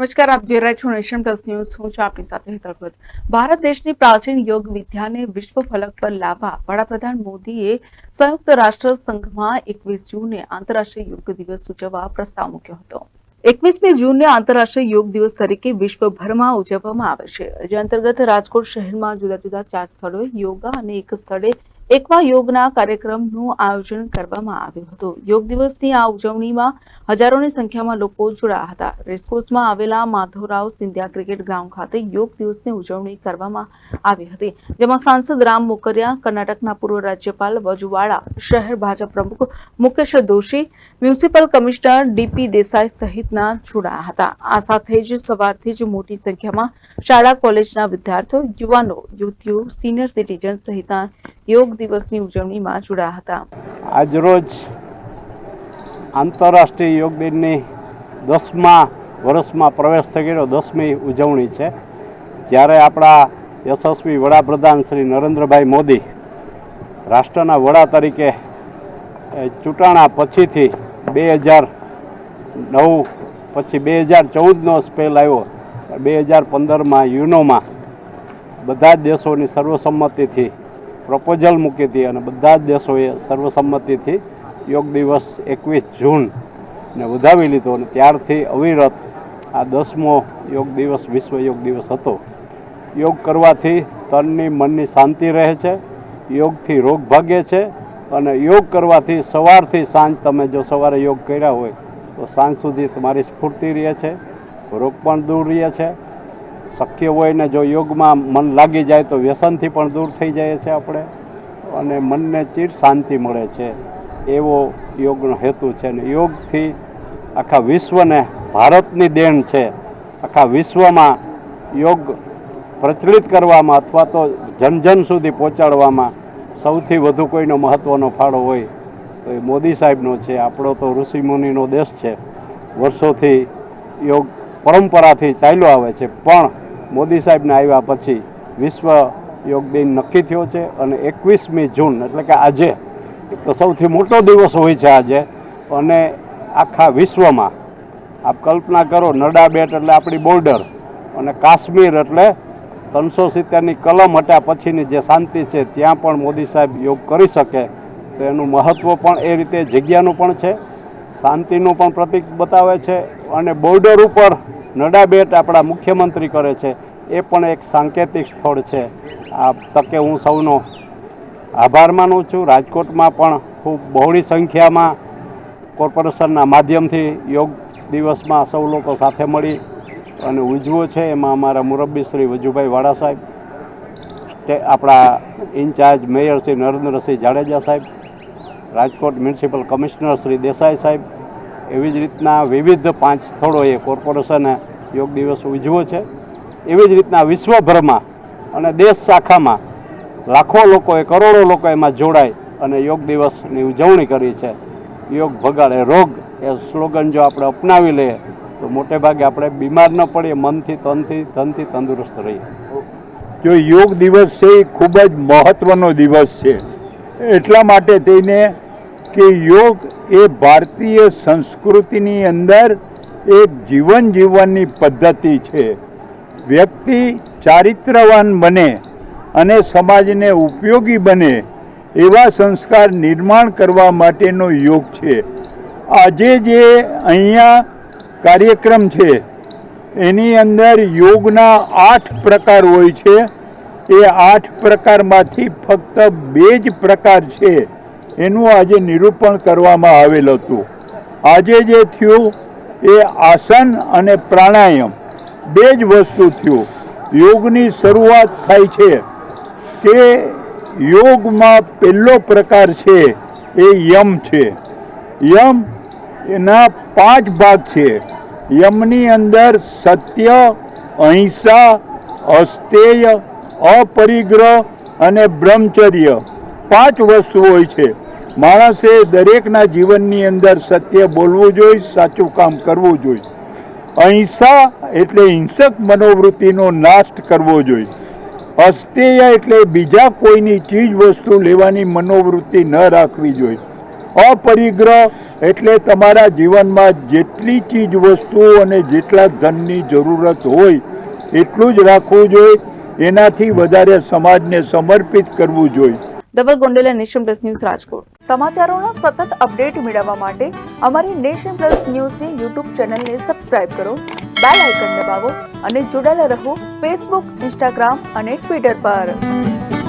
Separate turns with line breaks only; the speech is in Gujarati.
નમસ્કાર, આપ જોઈ રહ્યા છો નેશન પ્લસ ન્યૂઝ. હું છું આપની સાથે હેતલ ભારત દેશની પ્રાચીન યોગ વિદ્યાને વિશ્વ ફલક પર લાવવા વડાપ્રધાન મોદીએ સંયુક્ત રાષ્ટ્ર સંઘમાં એકવીસ જૂને આંતરરાષ્ટ્રીય યોગ દિવસ ઉજવવા પ્રસ્તાવ મૂક્યો હતો. એકવીસમી જૂનને આંતરરાષ્ટ્રીય યોગ દિવસ તરીકે વિશ્વભરમાં ઉજવવામાં આવે છે. જે અંતર્ગત રાજકોટ શહેરમાં જુદા જુદા ચાર સ્થળોએ યોગા અને એક સ્થળે એકવા યોગના કાર્યક્રમનું આયોજન કરવામાં આવ્યું હતું. યોગ દિવસની આ ઉજવણીમાં હજારોની સંખ્યામાં લોકો જોડાયા હતા. રેસકોર્સમાં આવેલા માધવરાવ સિંધિયા ક્રિકેટ ગ્રાઉન્ડ ખાતે યોગ દિવસની ઉજવણી કરવામાં આવી હતી. જેમાં સાંસદ રામ મોકરિયા, કર્ણાટકના પૂર્વ રાજ્યપાલ વજુવાડા શહેર ભાજપ પ્રમુખ Mukesh Doshi, municipal commissioner DP Desai સહિતના જોડાયા હતા. આ સાથે જ સવારથી જ મોટી સંખ્યામાં શાળા, કોલેજના વિદ્યાર્થીઓ, યુવાનો, યુવતીઓ, સિનિયર સિટીઝન સહિતના યોગ દિવસની ઉજવણીમાં જોડાયા હતા.
આજરોજ આંતરરાષ્ટ્રીય યોગ દિનની દસમા વર્ષમાં પ્રવેશ થઈ ગયો દસમી ઉજવણી છે. જ્યારે આપણા યશસ્વી વડાપ્રધાન શ્રી નરેન્દ્રભાઈ મોદી રાષ્ટ્રના વડા તરીકે ચૂંટાણા પછીથી બે હજાર નવ પછી બે હજાર ચૌદનો સ્પેલ આવ્યો. બે હજાર પંદરમાં યુનોમાં બધા જ દેશોની સર્વસંમતિથી પ્રપોઝલ મૂકી હતી અને બધા જ દેશોએ સર્વસંમતિથી યોગ દિવસ એકવીસ જૂનને વધાવી લીધો અને ત્યારથી અવિરત આ દસમો યોગ દિવસ, વિશ્વ યોગ દિવસ હતો. યોગ કરવાથી તનની મનની શાંતિ રહે છે, યોગથી રોગ ભાગે છે અને યોગ કરવાથી સવારથી સાંજ તમે જો સવારે યોગ કર્યા હોય તો સાંજ સુધી તમારી સ્ફૂર્તિ રહે છે, રોગ પણ દૂર રહે છે શક્ય હોય ને જો યોગમાં મન લાગી જાય તો વ્યસનથી પણ દૂર થઈ જાય છે આપણે. અને મનને ચીર શાંતિ મળે છે. એવો યોગનો હેતુ છે. ને યોગથી આખા વિશ્વને ભારતની દેણ છે. આખા વિશ્વમાં યોગ પ્રચલિત કરવામાં અથવા તો જન જન સુધી પહોંચાડવામાં સૌથી વધુ કોઈનો મહત્ત્વનો ફાળો હોય તો એ મોદી સાહેબનો છે. આપણો તો ઋષિમુનિનો દેશ છે. વર્ષોથી યોગ પરંપરાથી ચાલ્યો આવે છે. પણ મોદી સાહેબને આવ્યા પછી વિશ્વ યોગ દિન નક્કી થયો છે અને એકવીસમી જૂન, એટલે કે આજે એક તો સૌથી મોટો દિવસ હોય છે આજે. અને આખા વિશ્વમાં આપ કલ્પના કરો, નડા બેટ એટલે આપણી બોર્ડર અને કાશ્મીર એટલે ત્રણસો સિત્તેરની કલમ હટ્યા પછીની જે શાંતિ છે, ત્યાં પણ મોદી સાહેબ યોગ કરી શકે. તો એનું મહત્ત્વ પણ એ રીતે જગ્યાનું પણ છે. શાંતિનું પણ પ્રતીક બતાવે છે અને બોર્ડર ઉપર નડા બેટ આપણા મુખ્યમંત્રી કરે છે. એ પણ એક સાંકેતિક સ્થળ છે. આ તકે હું સૌનો આભાર માનું છું. રાજકોટમાં પણ ખૂબ બહોળી સંખ્યામાં કોર્પોરેશનના માધ્યમથી યોગ દિવસમાં સૌ લોકો સાથે મળી અને ઉજવો છે. એમાં અમારા મુરબ્બી શ્રી વજુભાઈ વાડા સાહેબ આપણા in charge mayor Shri Narendrasinh Jadeja સાહેબ રાજકોટ મ્યુનિસિપલ કમિશનર શ્રી દેસાઈ સાહેબ, એવી જ રીતના વિવિધ પાંચ સ્થળોએ કોર્પોરેશને યોગ દિવસ ઉજવો છે. એવી જ રીતના વિશ્વભરમાં અને દેશ શાખામાં લાખો લોકોએ, કરોડો લોકો એમાં જોડાય અને યોગ દિવસની ઉજવણી કરી છે. યોગ ભગાડે રોગ એ સ્લોગન જો આપણે અપનાવી લઈએ, તો મોટે ભાગે આપણે બીમાર ન પડીએ, મનથી તનથી, ધનથી તંદુરસ્ત રહીએ.
જો યોગ દિવસ છે એ ખૂબ જ મહત્વનો દિવસ છે. એટલા માટે થઈને કે યોગ એ ભારતીય સંસ્કૃતિની અંદર એક જીવન જીવવાની પદ્ધતિ છે. વ્યક્તિ ચારિત્રવાન બને અને સમાજને ઉપયોગી બને એવા સંસ્કાર નિર્માણ કરવા માટેનો યોગ છે. આજે જે અહીંયા કાર્યક્રમ છે, એની અંદર યોગના આઠ પ્રકાર હોય છે. એ આઠ પ્રકારમાંથી ફક્ત બે જ પ્રકાર છે. એનું આજે નિરૂપણ કરવામાં આવેલ હતું. આજે જે થયું એ આસન અને પ્રાણાયામ, બે જ વસ્તુ થયું. યોગની શરૂઆત થાય છે. કે યોગમાં પહેલો પ્રકાર છે, એ યમ છે. યમ એના પાંચ ભાગ છે. યમની અંદર સત્ય, અહિંસા, અસ્તેય અપરિગ્રહ અને બ્રહ્મચર્ય પાંચ વસ્તુ હોય છે. માણસે દરેકના જીવનની અંદર સત્ય બોલવું જોઈએ, સાચું કામ કરવું જોઈએ. અહિંસા એટલે હિંસક મનોવૃત્તિનો નાશ કરવો જોઈએ. અસ્તેય એટલે બીજા કોઈની ચીજ વસ્તુ લેવાની મનોવૃત્તિ ન રાખવી જોઈએ. અપરિગ્રહ એટલે તમારા જીવનમાં જેટલી ચીજ વસ્તુઓ અને જેટલા ધનની જરૂરત હોય, એટલું જ રાખવું જોઈએ. એનાથી વધારે સમાજને સમર્પિત કરવું જોઈએ.
ડબલ ગોંડેલા નેશન પ્લસ ન્યૂઝ રાજકોટ. સમાચારોના સતત અપડેટ મેળવવા માટે અમારી નેશન પ્લસ ન્યૂઝની યુટ્યુબ ચેનલને સબસ્ક્રાઇબ કરો બેલ આઇકન દબાવો અને જોડાયેલા રહો ફેસબુક ઇન્સ્ટાગ્રામ અને ટ્વિટર પર.